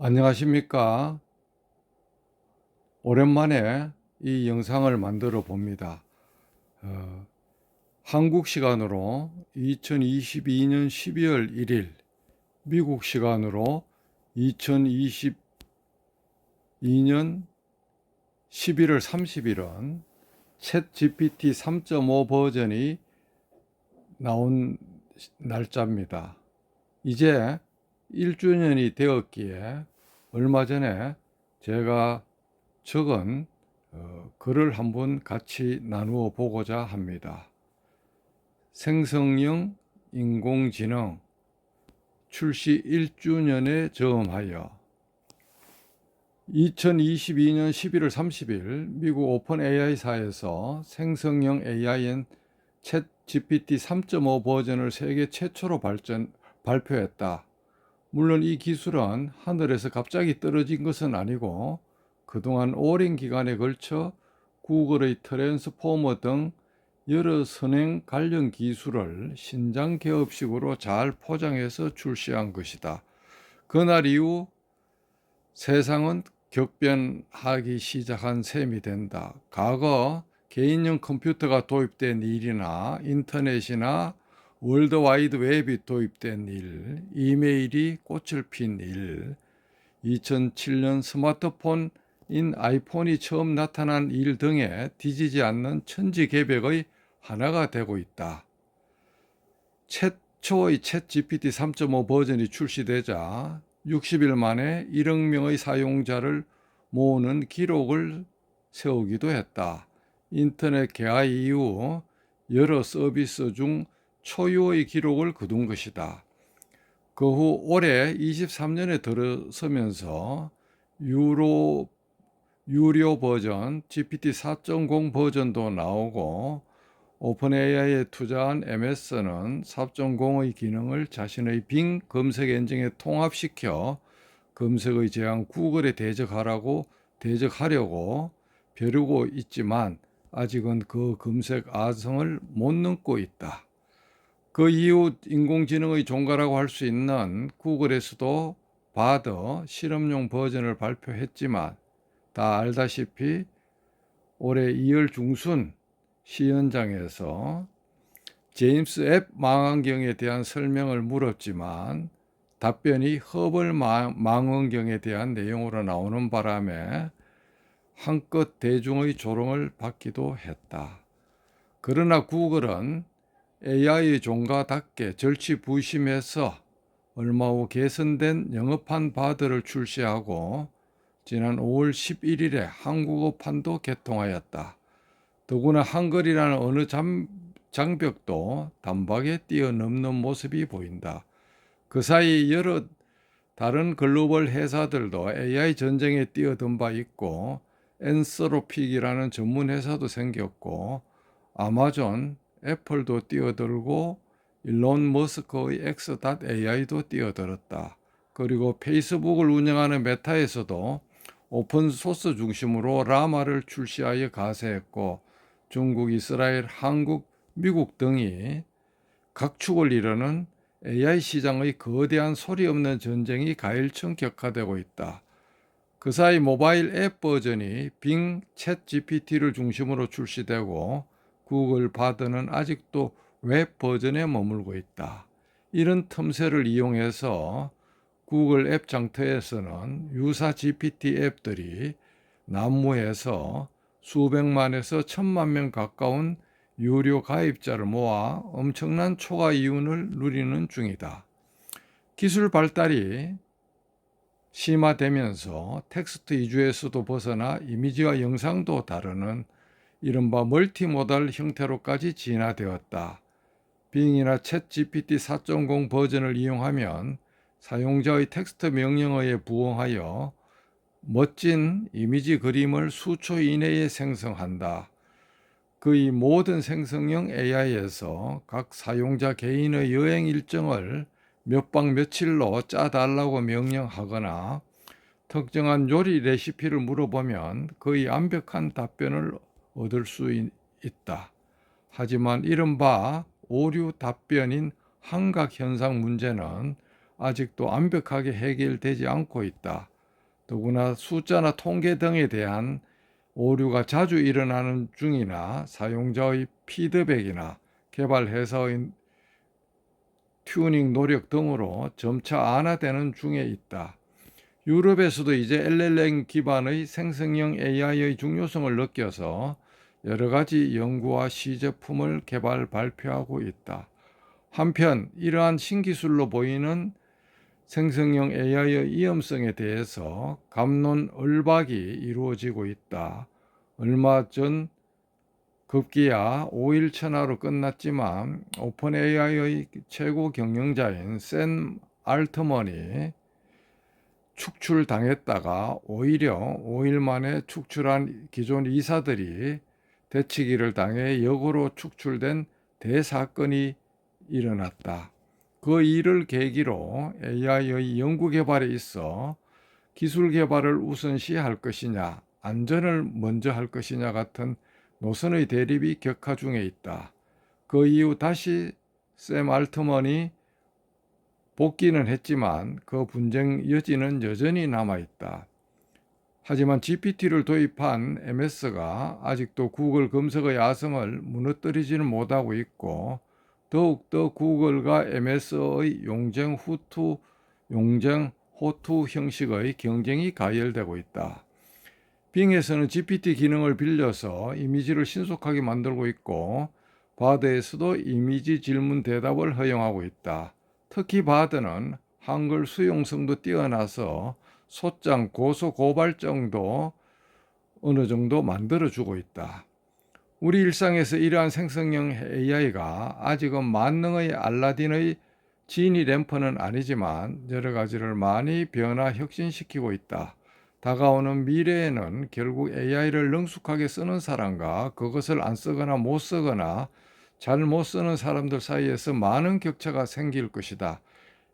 안녕하십니까. 오랜만에 이 영상을 만들어 봅니다. 어, 한국 시간으로 2022년 12월 1일, 미국 시간으로 2022년 11월 30일은 챗 GPT 3.5 버전이 나온 날짜입니다. 이제 1주년이 되었기에 얼마 전에 제가 적은 어, 글을 한번 같이 나누어 보고자 합니다. 생성형 인공지능 출시 1주년에 저음하여 2022년 11월 30일 미국 오픈 AI사에서 생성형 AIN 챗 GPT 3.5 버전을 세계 최초로 발전, 발표했다. 물론 이 기술은 하늘에서 갑자기 떨어진 것은 아니고 그동안 오랜 기간에 걸쳐 구글의 트랜스포머 등 여러 선행 관련 기술을 신장 개업식으로 잘 포장해서 출시한 것이다. 그날 이후 세상은 격변하기 시작한 셈이 된다. 과거 개인용 컴퓨터가 도입된 일이나 인터넷이나 월드와이드 웹이 도입된 일, 이메일이 꽃을 핀 일, 2007년 스마트폰인 아이폰이 처음 나타난 일 등에 뒤지지 않는 천지개벽의 하나가 되고 있다. 최초의 챗 GPT 3.5 버전이 출시되자 60일 만에 1억 명의 사용자를 모으는 기록을 세우기도 했다. 인터넷 개화 이후 여러 서비스 중 초유의 기록을 거둔 것이다. 그 후 올해 23년에 들어서면서 유로 유료 버전 GPT 4.0 버전도 나오고 오픈 AI에 투자한 MS는 4.0의 기능을 자신의 빙 검색 엔진에 통합시켜 검색의 제왕 구글에 대적하라고 대적하려고 벼르고 있지만 아직은 그 검색 아성을 못 넘고 있다. 그 이후 인공지능의 종가라고 할 수 있는 구글에서도 바더 실험용 버전을 발표했지만 다 알다시피 올해 2월 중순 시연장에서 제임스 앱 망원경에 대한 설명을 물었지만 답변이 허블 망원경에 대한 내용으로 나오는 바람에 한껏 대중의 조롱을 받기도 했다. 그러나 구글은 AI 종가답게 절치부심해서 얼마 후 개선된 영어판 바드를 출시하고 지난 5월 11일에 한국어판도 개통하였다. 더구나 한글이라는 어느 장, 장벽도 단박에 뛰어넘는 모습이 보인다. 그 사이 여러 다른 글로벌 회사들도 AI 전쟁에 뛰어든 바 있고 엔서로픽이라는 전문 회사도 생겼고 아마존, 애플도 뛰어들고 일론 머스크의 X.AI도 뛰어들었다. 그리고 페이스북을 운영하는 메타에서도 오픈 소스 중심으로 라마를 출시하여 가세했고 중국, 이스라엘, 한국, 미국 등이 각축을 이루는 AI 시장의 거대한 소리 없는 전쟁이 가일청 격화되고 있다. 그 사이 모바일 앱 버전이 빙, 챗 GPT를 중심으로 출시되고 구글 바드는 아직도 웹 버전에 머물고 있다. 이런 틈새를 이용해서 구글 앱 장터에서는 유사 GPT 앱들이 난무해서 수백만에서 천만 명 가까운 유료 가입자를 모아 엄청난 초과 이윤을 누리는 중이다. 기술 발달이 심화되면서 텍스트 위주에서도 벗어나 이미지와 영상도 다루는 이른바 멀티모달 형태로까지 진화되었다. 빙이나 챗 GPT 4.0 버전을 이용하면 사용자의 텍스트 명령어에 부응하여 멋진 이미지 그림을 수초 이내에 생성한다. 그의 모든 생성형 AI에서 각 사용자 개인의 여행 일정을 몇 박 며칠로 짜달라고 명령하거나 특정한 요리 레시피를 물어보면 거의 완벽한 답변을 얻을 수 있다. 하지만 이른바 오류 답변인 한각 현상 문제는 아직도 완벽하게 해결되지 않고 있다. 더구나 숫자나 통계 등에 대한 오류가 자주 일어나는 중이나 사용자의 피드백이나 개발 회사의 튜닝 노력 등으로 점차 완화되는 중에 있다. 유럽에서도 이제 LLM 기반의 생성형 AI의 중요성을 느껴서 여러 가지 연구와 시제품을 개발 발표하고 있다. 한편 이러한 신기술로 보이는 생성형 AI의 위험성에 대해서 감론 을박이 이루어지고 있다. 얼마 전 급기야 5일 천하로 끝났지만 오픈 AI의 최고 경영자인 샘 알트먼이 축출당했다가 오히려 5일 만에 축출한 기존 이사들이 대치기를 당해 역으로 축출된 대사건이 일어났다. 그 일을 계기로 AI의 연구 개발에 있어 기술 개발을 우선시할 것이냐, 안전을 먼저 할 것이냐 같은 노선의 대립이 격화 중에 있다. 그 이후 다시 샘 알트먼이 복귀는 했지만 그 분쟁 여지는 여전히 남아 있다. 하지만 GPT를 도입한 MS가 아직도 구글 검색의 야성을 무너뜨리지는 못하고 있고 더욱더 구글과 MS의 용쟁 후투 용쟁 호투 형식의 경쟁이 가열되고 있다. 빙에서는 GPT 기능을 빌려서 이미지를 신속하게 만들고 있고 바드에서도 이미지 질문 대답을 허용하고 있다. 특히 바드는 한글 수용성도 뛰어나서 소장 고소 고발정도 어느 정도 만들어 주고 있다. 우리 일상에서 이러한 생성형 AI가 아직은 만능의 알라딘의 지니 램프는 아니지만 여러 가지를 많이 변화 혁신시키고 있다. 다가오는 미래에는 결국 AI를 능숙하게 쓰는 사람과 그것을 안 쓰거나 못 쓰거나 잘 못 쓰는 사람들 사이에서 많은 격차가 생길 것이다.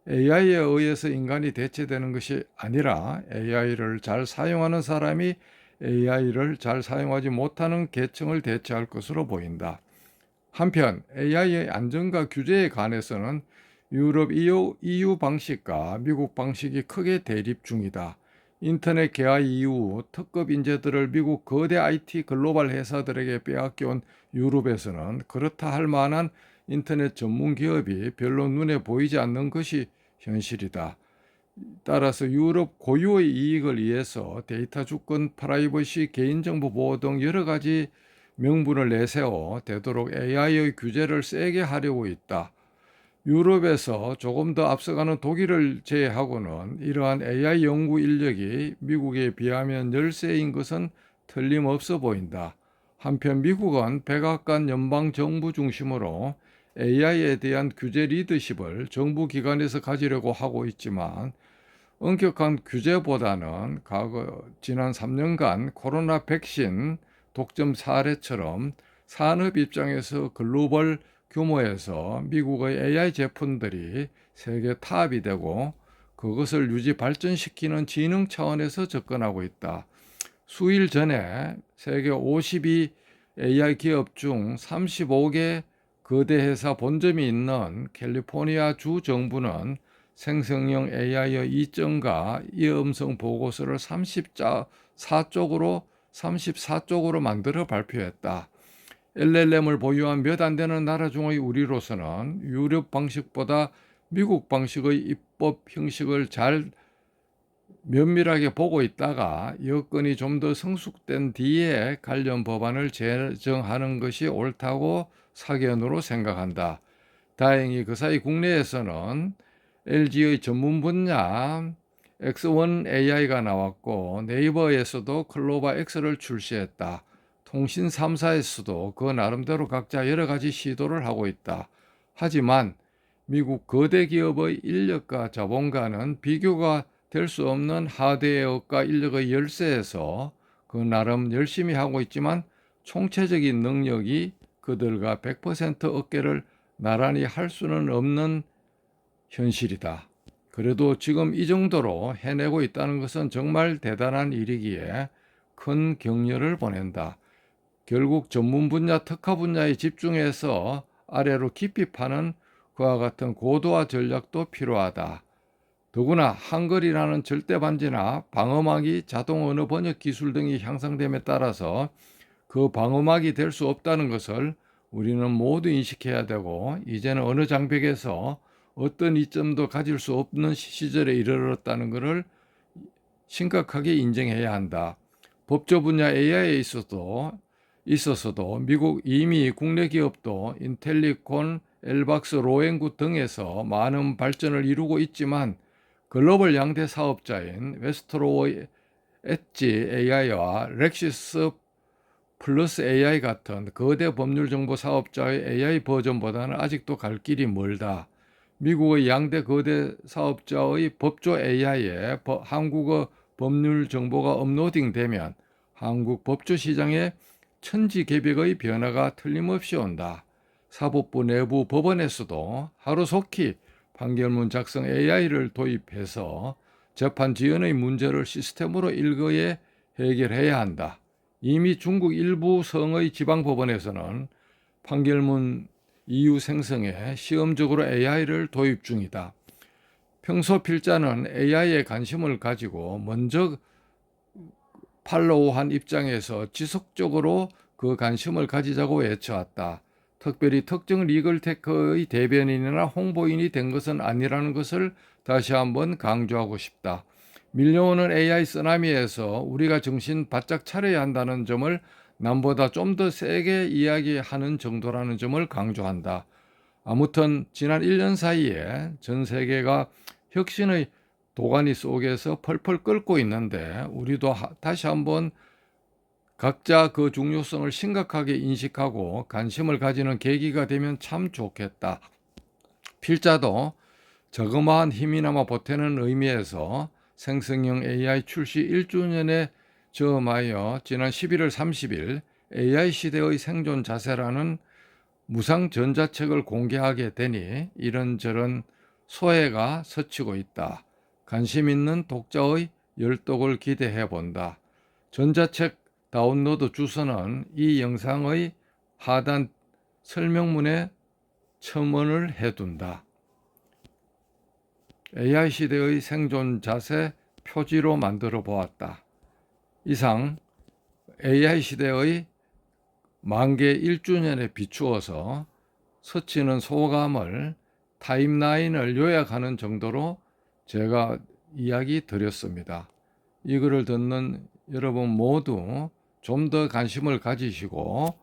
AI에 의해서 인간이 대체되는 것이 아니라 AI를 잘 사용하는 사람이 AI를 잘 사용하지 못하는 계층을 대체할 것으로 보인다. 한편 AI의 안전과 규제에 관해서는 유럽 EU, EU 방식과 미국 방식이 크게 대립 중이다. 인터넷 개화 이후 특급 인재들을 미국 거대 IT 글로벌 회사들에게 빼앗겨온 유럽에서는 그렇다 할 만한 인터넷 전문 기업이 별로 눈에 보이지 않는 것이 현실이다. 따라서 유럽 고유의 이익을 위해서 데이터 주권, 프라이버시, 개인정보 보호 등 여러 가지 명분을 내세워 되도록 AI의 규제를 세게 하려고 있다. 유럽에서 조금 더 앞서가는 독일을 제외하고는 이러한 AI 연구 인력이 미국에 비하면 열세인 것은 틀림없어 보인다. 한편 미국은 백악관 연방 정부 중심으로 AI에 대한 규제 리더십을 정부 기관에서 가지려고 하고 있지만 엄격한 규제보다는 과거 지난 3년간 코로나 백신 독점 사례처럼 산업 입장에서 글로벌 규모에서 미국의 AI 제품들이 세계 탑이 되고 그것을 유지 발전시키는 지능 차원에서 접근하고 있다. 수일 전에 세계 52 AI 기업 중 35개 거대 회사 본점이 있는 캘리포니아 주 정부는 생성형 AI의 이점과 이음성 보고서를 34쪽으로 34쪽으로 만들어 발표했다. LLM을 보유한 몇 안 되는 나라 중의 우리로서는 유럽 방식보다 미국 방식의 입법 형식을 잘 면밀하게 보고 있다가 여건이 좀 더 성숙된 뒤에 관련 법안을 제정하는 것이 옳다고 사견으로 생각한다. 다행히 그 사이 국내에서는 LG의 전문 분야 X1 AI가 나왔고 네이버에서도 클로바 X를 출시했다. 통신 3사에서도 그 나름대로 각자 여러 가지 시도를 하고 있다. 하지만 미국 거대 기업의 인력과 자본가는 비교가 될 수 없는 하드웨어과 인력의 열세에서 그 나름 열심히 하고 있지만 총체적인 능력이 그들과 100% 어깨를 나란히 할 수는 없는 현실이다. 그래도 지금 이 정도로 해내고 있다는 것은 정말 대단한 일이기에 큰 격려를 보낸다. 결국 전문 분야, 특화 분야에 집중해서 아래로 깊이 파는 그와 같은 고도화 전략도 필요하다. 더구나 한글이라는 절대 반지나 방어막이 자동 언어 번역 기술 등이 향상됨에 따라서 그 방어막이 될 수 없다는 것을 우리는 모두 인식해야 되고 이제는 어느 장벽에서 어떤 이점도 가질 수 없는 시절에 이르렀다는 것을 심각하게 인정해야 한다. 법조 분야 AI에 있어도 있어서도 미국 이미 국내 기업도 인텔리콘, 엘박스, 로엔구 등에서 많은 발전을 이루고 있지만 글로벌 양대 사업자인 웨스트로 엣지 AI와 렉시스 플러스 AI 같은 거대 법률 정보 사업자의 AI 버전보다는 아직도 갈 길이 멀다. 미국의 양대 거대 사업자의 법조 AI에 한국어 법률 정보가 업로딩되면 한국 법조 시장에 천지개벽의 변화가 틀림없이 온다. 사법부 내부 법원에서도 하루속히 판결문 작성 AI를 도입해서 재판 지연의 문제를 시스템으로 일거에 해결해야 한다. 이미 중국 일부 성의 지방법원에서는 판결문 이유 생성에 시험적으로 AI를 도입 중이다. 평소 필자는 AI에 관심을 가지고 먼저 팔로우한 입장에서 지속적으로 그 관심을 가지자고 외쳐왔다. 특별히 특정 리글테크의 대변인이나 홍보인이 된 것은 아니라는 것을 다시 한번 강조하고 싶다. 밀려오는 AI 쓰나미에서 우리가 정신 바짝 차려야 한다는 점을 남보다 좀 더 세게 이야기하는 정도라는 점을 강조한다. 아무튼 지난 1년 사이에 전 세계가 혁신의 도가니 속에서 펄펄 끓고 있는데 우리도 하, 다시 한번 각자 그 중요성을 심각하게 인식하고 관심을 가지는 계기가 되면 참 좋겠다. 필자도 저그마한 힘이나마 보태는 의미에서 생성형 AI 출시 1주년에 저음하여 지난 11월 30일 AI 시대의 생존 자세라는 무상 전자책을 공개하게 되니 이런저런 소외가 서치고 있다. 관심 있는 독자의 열독을 기대해 본다. 전자책 다운로드 주소는 이 영상의 하단 설명문에 첨언을 해둔다. AI 시대의 생존 자세 표지로 만들어 보았다. 이상 AI 시대의 만개 1주년에 비추어서 서치는 소감을 타임라인을 요약하는 정도로 제가 이야기 드렸습니다. 이 글을 듣는 여러분 모두 좀 더 관심을 가지시고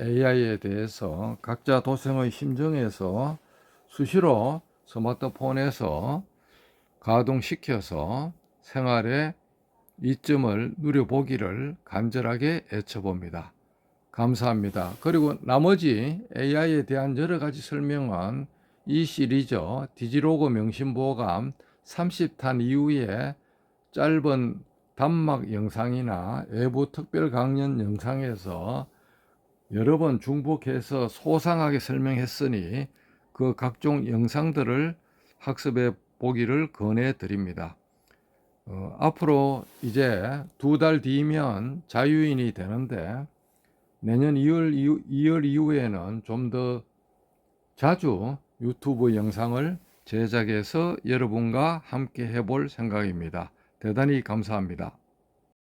AI에 대해서 각자 도생의 심정에서 수시로 스마트폰에서 가동시켜서 생활에 이점을 누려보기를 간절하게 애쳐봅니다. 감사합니다. 그리고 나머지 AI에 대한 여러 가지 설명은 이 시리즈 디지로그 명심보감 30탄 이후에 짧은 단막 영상이나 외부 특별 강연 영상에서 여러 번 중복해서 소상하게 설명했으니 그 각종 영상들을 학습해 보기를 권해 드립니다. 어, 앞으로 이제 두 달 뒤면 자유인이 되는데 내년 2월, 2월 이후에는 좀 더 자주 유튜브 영상을 제작해서 여러분과 함께 해볼 생각입니다. 대단히 감사합니다.